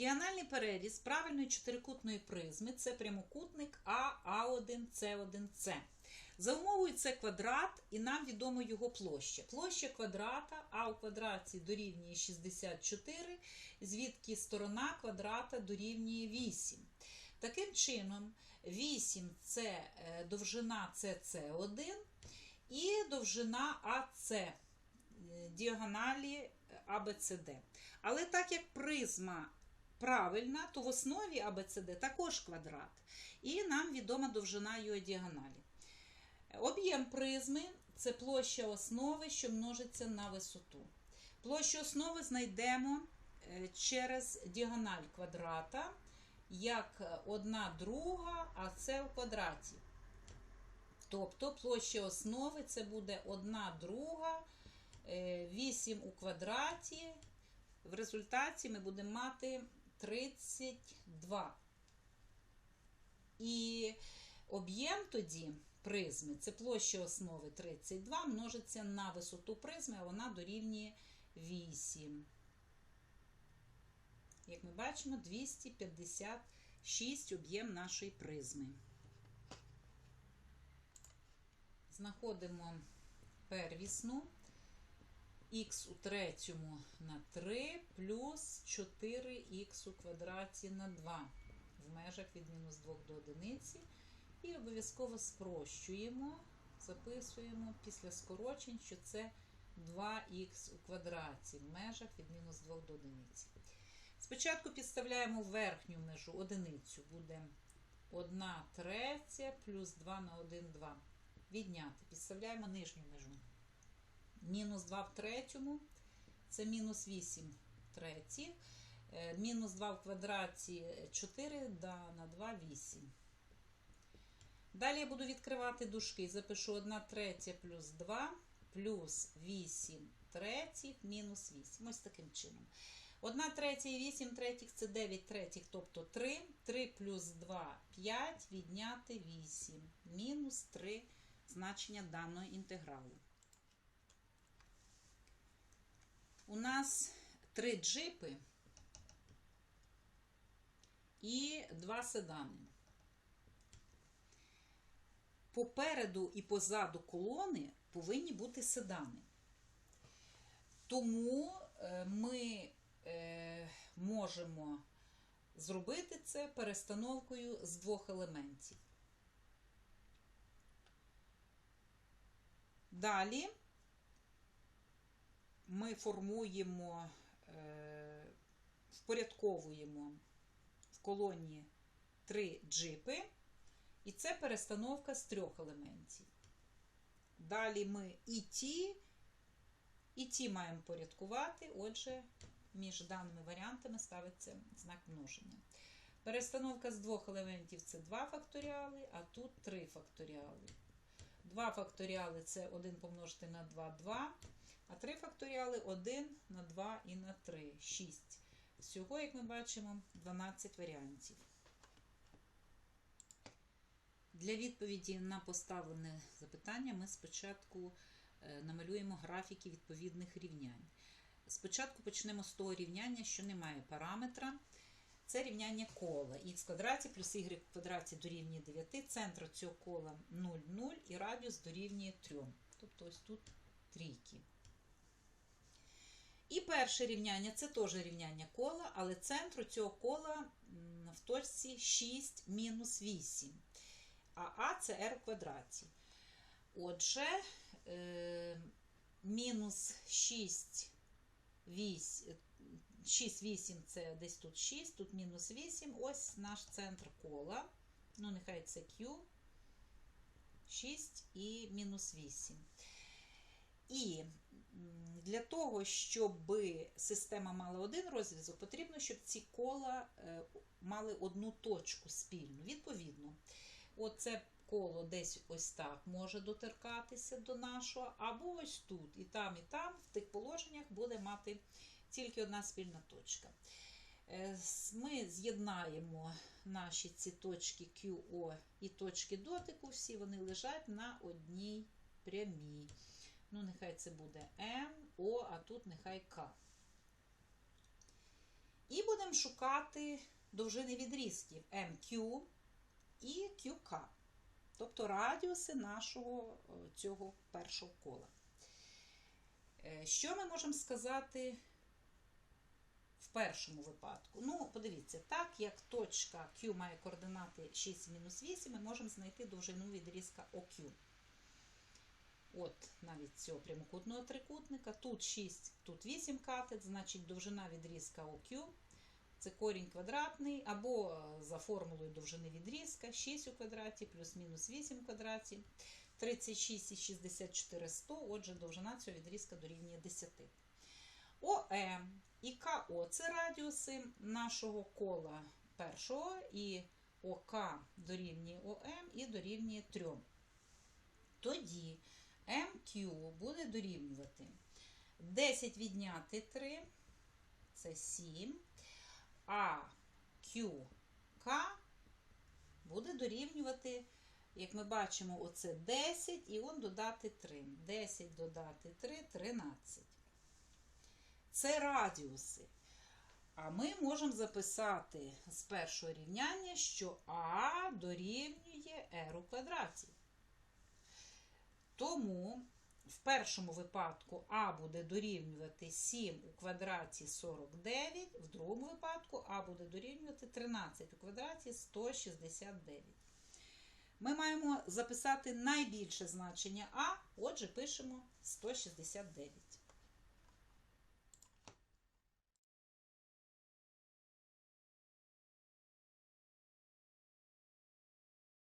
Діагональний переріз правильної чотирикутної призми це прямокутник А, А1, С1, С. За умовою це квадрат, і нам відомо його площа. Площа квадрата А у квадраті дорівнює 64, звідки сторона квадрата дорівнює 8. Таким чином, 8 це е, довжина СС1 і довжина АС е, діагоналі АБЦД. Але так як призма правильна, то в основі АБЦД також квадрат. І нам відома довжина його діагоналі. Об'єм призми це площа основи, що множиться на висоту. Площу основи знайдемо е, через діагональ квадрата, як одна друга, а це в квадраті. Тобто площа основи це буде 1 друга, 8 у квадраті. В результаті ми будемо мати 32. І об'єм тоді призми це площа основи 32 множиться на висоту призми, а вона дорівнює 8. Як ми бачимо, 256 об'єм нашої призми. Знаходимо первісну х у третьому на 3 плюс 4х у квадраті на 2 в межах від мінус 2 до 1. І обов'язково спрощуємо, записуємо після скорочень, що це 2х у квадраті в межах від мінус 2 до 1. Спочатку підставляємо верхню межу одиницю, буде 1 третя плюс 2 на 1, 2. Відняти. Підставляємо нижню межу. Мінус 2 в третьому, це мінус 8 третіх. Мінус 2 в квадраті 4 да, на 2 8. Далі я буду відкривати дужки. Запишу 1 третя плюс 2 плюс 8 третіх мінус 8. Ось таким чином. 1 третя і 8 третіх це 9 третіх, тобто 3. 3 плюс 2 5, відняти 8. Мінус 3 значення даного інтегралу. У нас 3 джипи і 2 седани. Попереду і позаду колони повинні бути седани. Тому ми можемо зробити це перестановкою з двох елементів. Далі ми формуємо, впорядковуємо в колоні три джипи. І це перестановка з трьох елементів. Далі ми і ті, і ті маємо порядкувати, отже, між даними варіантами ставиться знак множення. Перестановка з двох елементів це 2 факторіали, а тут 3 факторіали. 2 факторіали це 1 помножити на 2, 2, а 3 факторіали 1 на 2 і на 3, 6. Всього, як ми бачимо, 12 варіантів. Для відповіді на поставлене запитання ми спочатку намалюємо графіки відповідних рівнянь. Спочатку почнемо з того рівняння, що не має параметра. Це рівняння кола. х квадраті плюс y квадраті дорівнює 9, центр цього кола 0, 0 і радіус дорівнює 3. Тобто ось тут трійки. І перше рівняння це теж рівняння кола, але центру цього кола в точці 6 мінус 8 а А це r в квадраті. Отже, мінус 6, 8, 6, 8 це десь тут 6, тут мінус 8. Ось наш центр кола. Ну, нехай це Q, 6 і мінус 8. Для того, щоб система мала один розв'язок, потрібно, щоб ці кола мали одну точку спільну. Відповідно, оце коло десь ось так може доторкатися до нашого, або ось тут, і там, і там, в тих положеннях буде мати тільки одна спільна точка. Ми з'єднаємо наші ці точки QO і точки дотику, всі вони лежать на одній прямій. Ну, нехай це буде М, О, а тут нехай К. І будемо шукати довжини відрізків MQ і QK, тобто радіуси нашого е, цього першого кола. Е, Що ми можемо сказати в першому випадку? Ну, подивіться, так як точка Q має координати 6 мінус 8, ми можемо знайти довжину відрізка OQ. От навіть цього прямокутного трикутника. Тут 6, тут 8 катет, значить довжина відрізка OQ. Це корінь квадратний, або е, за формулою довжини відрізка 6 у квадраті плюс-мінус 8 у квадраті. 36 і 64 100, отже, довжина цього відрізка дорівнює 10. ОМ і КО це радіуси нашого кола першого, і ОК дорівнює ОМ і дорівнює 3. Тоді МQ буде дорівнювати 10 відняти 3, це 7, а QK буде дорівнювати, як ми бачимо, оце 10 і он додати 3. 10 додати 3 13. Це радіуси. А ми можемо записати з першого рівняння, що А дорівнює R у квадраті. Тому в першому випадку А буде дорівнювати 7 у квадраті 49, в другому випадку А буде дорівнювати 13 у квадраті 169. Ми маємо записати найбільше значення А, отже, пишемо 169.